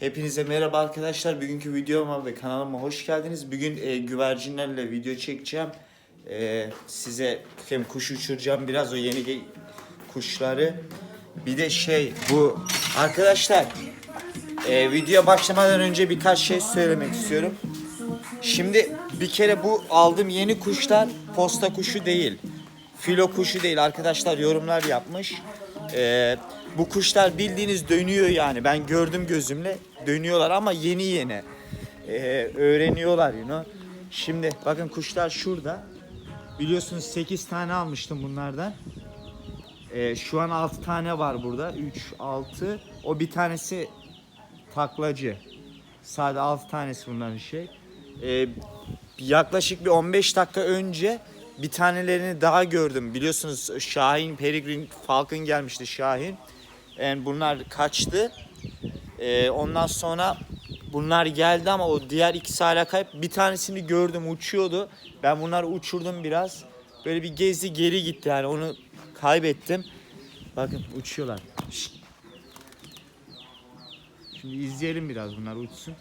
Hepinize merhaba arkadaşlar. Bugünkü videoma ve kanalıma hoş geldiniz. Bugün e, güvercinlerle video çekeceğim. E, size hem kuş uçuracağım biraz o yeni kuşları. Bir de şey bu arkadaşlar e, video başlamadan önce birkaç şey söylemek istiyorum. Şimdi bir kere bu aldığım yeni kuşlar posta kuşu değil. Filo kuşu değil. Arkadaşlar yorumlar yapmış. Ee, bu kuşlar bildiğiniz dönüyor yani. Ben gördüm gözümle. Dönüyorlar ama yeni yeni. Ee, öğreniyorlar you know. Şimdi bakın kuşlar şurada. Biliyorsunuz 8 tane almıştım bunlardan. Ee, şu an 6 tane var burada. 3, 6. O bir tanesi taklacı. Sadece 6 tanesi bunların şey. Ee, yaklaşık bir 15 dakika önce bir tanelerini daha gördüm. Biliyorsunuz Şahin, Peregrine, Falcon gelmişti Şahin. Yani bunlar kaçtı. Ee, ondan sonra bunlar geldi ama o diğer ikisi hala kayıp. Bir tanesini gördüm uçuyordu. Ben bunları uçurdum biraz. Böyle bir gezdi geri gitti yani onu kaybettim. Bakın uçuyorlar. Şimdi izleyelim biraz bunlar uçsun.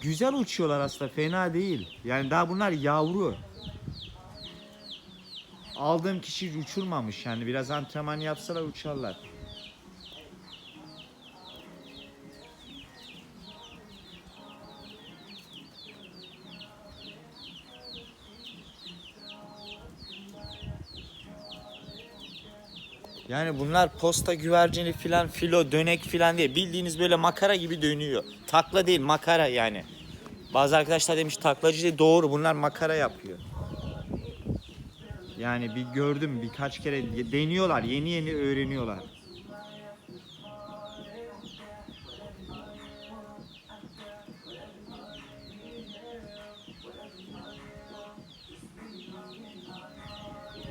Güzel uçuyorlar aslında fena değil. Yani daha bunlar yavru. Aldığım kişi uçurmamış yani biraz antrenman yapsalar uçarlar. Yani bunlar posta güvercini filan filo dönek filan değil. Bildiğiniz böyle makara gibi dönüyor. Takla değil makara yani. Bazı arkadaşlar demiş taklacı değil. Doğru bunlar makara yapıyor. Yani bir gördüm birkaç kere deniyorlar. Yeni yeni öğreniyorlar.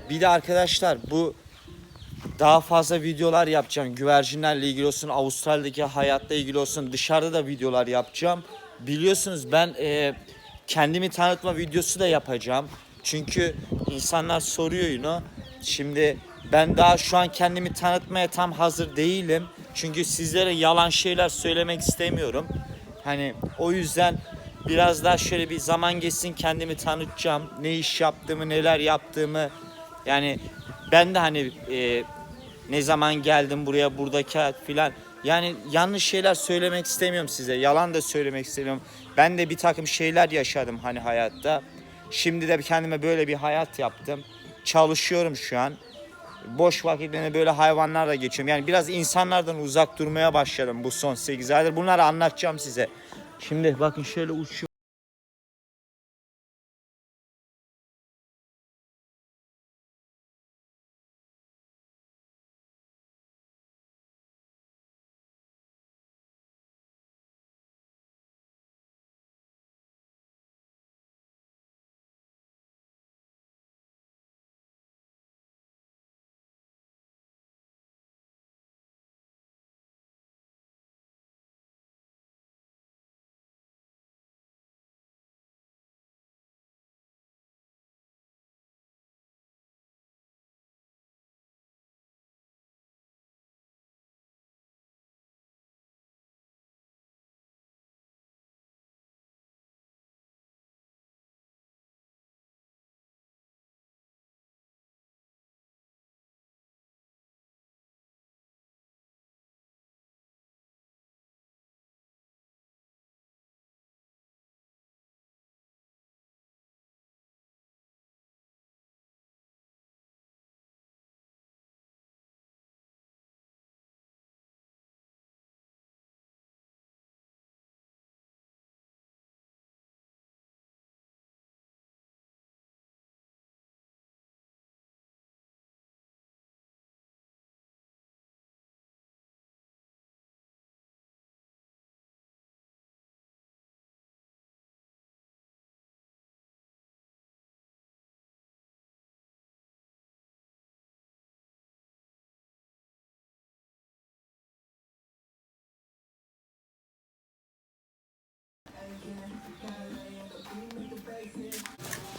Bir de arkadaşlar bu daha fazla videolar yapacağım. Güvercinlerle ilgili olsun, Avustralya'daki hayatla ilgili olsun, dışarıda da videolar yapacağım. Biliyorsunuz ben e, kendimi tanıtma videosu da yapacağım. Çünkü insanlar soruyor know. Şimdi ben daha şu an kendimi tanıtmaya tam hazır değilim. Çünkü sizlere yalan şeyler söylemek istemiyorum. Hani o yüzden biraz daha şöyle bir zaman geçsin kendimi tanıtacağım. Ne iş yaptığımı, neler yaptığımı. Yani ben de hani e, ne zaman geldim buraya buradaki filan. Yani yanlış şeyler söylemek istemiyorum size. Yalan da söylemek istemiyorum. Ben de bir takım şeyler yaşadım hani hayatta. Şimdi de kendime böyle bir hayat yaptım. Çalışıyorum şu an. Boş vakitlerinde böyle hayvanlarla geçiyorum. Yani biraz insanlardan uzak durmaya başladım bu son 8 aydır. Bunları anlatacağım size. Şimdi bakın şöyle uçuyor.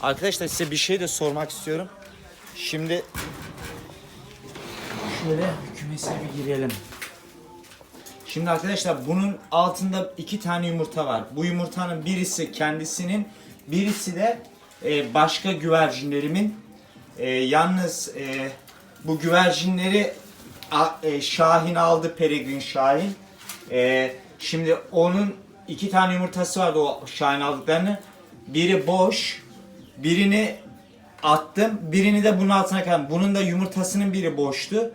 Arkadaşlar size bir şey de sormak istiyorum. Şimdi şöyle kümese bir girelim. Şimdi arkadaşlar bunun altında iki tane yumurta var. Bu yumurtanın birisi kendisinin, birisi de e, başka güvercinlerimin. E, yalnız e, bu güvercinleri Şahin aldı, Peregrin Şahin. Şimdi onun iki tane yumurtası vardı o Şahin aldıklarını. Biri boş, birini attım, birini de bunun altına koydum. Bunun da yumurtasının biri boştu.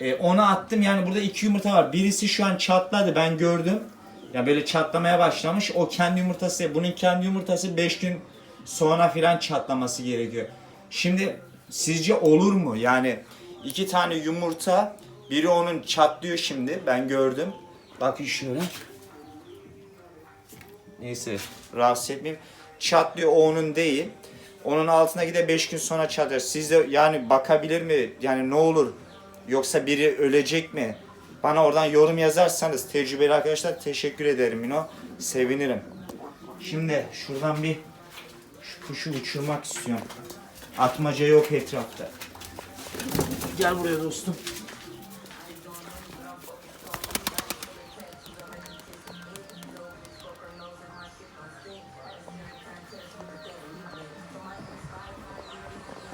E, onu attım yani burada iki yumurta var. Birisi şu an çatladı ben gördüm. Ya böyle çatlamaya başlamış. O kendi yumurtası, bunun kendi yumurtası 5 gün sonra filan çatlaması gerekiyor. Şimdi sizce olur mu? Yani iki tane yumurta, biri onun çatlıyor şimdi. Ben gördüm. Bakın şöyle. Neyse rahatsız etmeyeyim. Çatlıyor o onun değil. Onun altına gide 5 gün sonra çatlıyor. Siz de yani bakabilir mi? Yani ne olur? Yoksa biri ölecek mi? Bana oradan yorum yazarsanız tecrübeli arkadaşlar teşekkür ederim Mino. Sevinirim. Şimdi şuradan bir şu kuşu uçurmak istiyorum. Atmaca yok etrafta. Gel buraya dostum.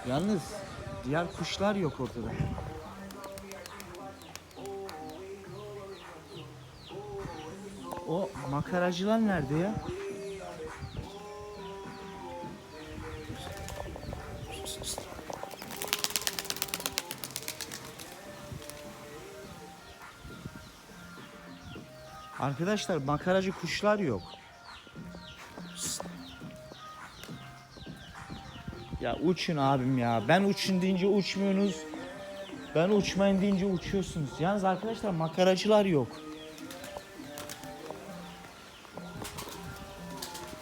Yalnız diğer kuşlar yok ortada. O makaracılar nerede ya? Arkadaşlar makaracı kuşlar yok. Ya uçun abim ya. Ben uçun deyince uçmuyorsunuz. Ben uçmayın deyince uçuyorsunuz. Yalnız arkadaşlar makaracılar yok.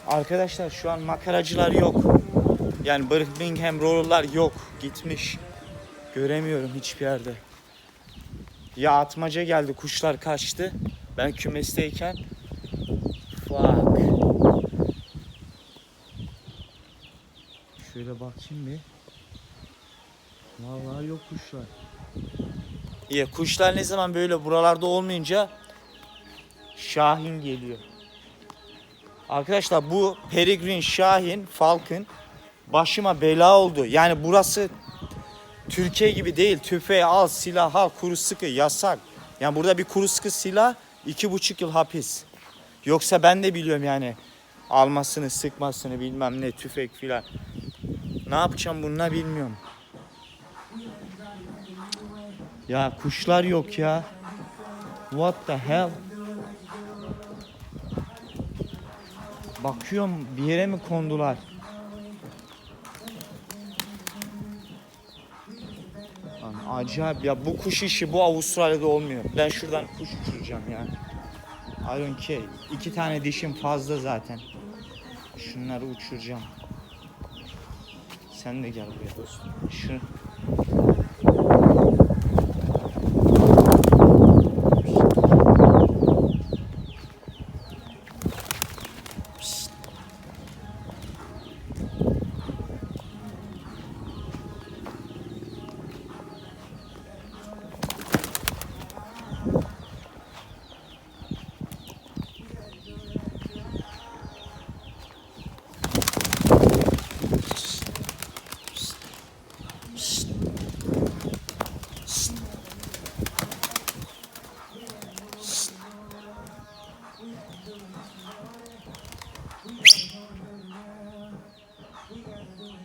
Arkadaşlar şu an makaracılar yok. Yani Birmingham Roller'lar yok. Gitmiş. Göremiyorum hiçbir yerde. Ya atmaca geldi. Kuşlar kaçtı. Ben kümesteyken. Fuck. Şöyle bakayım bir. Vallahi yok kuşlar. İyi kuşlar ne zaman böyle buralarda olmayınca Şahin geliyor. Arkadaşlar bu Peregrine Şahin Falcon başıma bela oldu. Yani burası Türkiye gibi değil. Tüfeği al, silah al, kuru sıkı yasak. Yani burada bir kuru sıkı silah iki buçuk yıl hapis. Yoksa ben de biliyorum yani almasını, sıkmasını bilmem ne tüfek filan. Ne yapacağım bununla bilmiyorum. Ya kuşlar yok ya. What the hell? Bakıyorum bir yere mi kondular? Lan acayip ya bu kuş işi bu Avustralya'da olmuyor. Ben şuradan kuş uçuracağım yani. I don't care. İki tane dişim fazla zaten. Şunları uçuracağım. Sen de gel buraya. Şu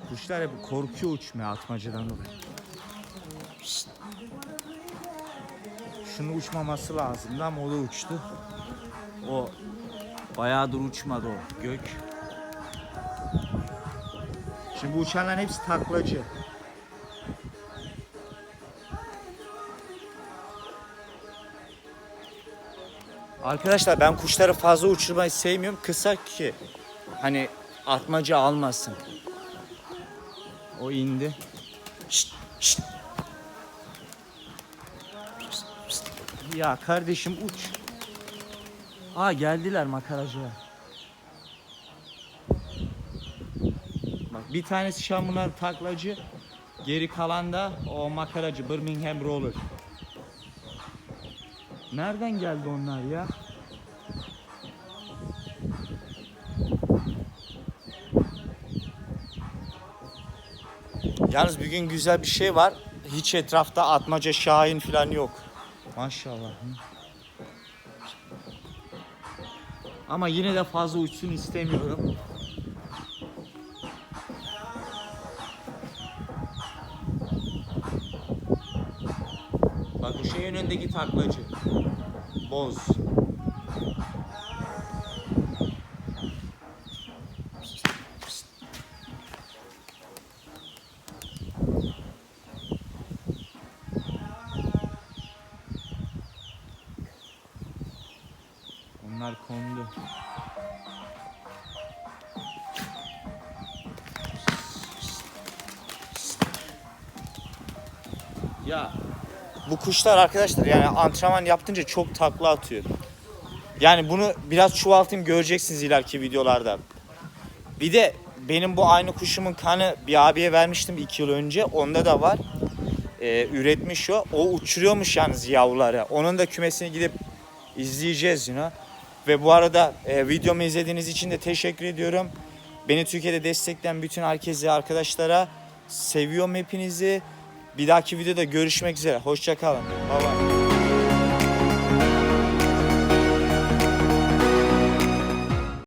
Kuşlar hep korkuyor uçmaya atmacadan dolayı. Şunu uçmaması lazımdı ama o da uçtu. O bayağıdır uçmadı o gök. Şimdi bu uçanların hepsi taklacı. Arkadaşlar ben kuşları fazla uçurmayı sevmiyorum. Kısa ki hani atmaca almasın. O indi. Şşt, şşt. Ya kardeşim uç. Aa geldiler makaracıya. Bak bir tanesi şu an bunlar taklacı. Geri kalan da o makaracı Birmingham Roller. Nereden geldi onlar ya? Yalnız bugün güzel bir şey var. Hiç etrafta atmaca şahin falan yok. Maşallah. Ama yine de fazla uçsun istemiyorum. Önündeki taklacı. Boz. Onlar kondu. Ya bu kuşlar arkadaşlar yani antrenman yaptınca çok takla atıyor. Yani bunu biraz çoğaltayım göreceksiniz ileriki videolarda. Bir de benim bu aynı kuşumun kanı bir abiye vermiştim 2 yıl önce. Onda da var. Ee, üretmiş o. O uçuruyormuş yalnız yavruları. Onun da kümesini gidip izleyeceğiz yine. Ve bu arada e, videomu izlediğiniz için de teşekkür ediyorum. Beni Türkiye'de destekleyen bütün herkese, arkadaşlara seviyorum hepinizi. Bir dahaki videoda görüşmek üzere. Hoşçakalın. Bye bye.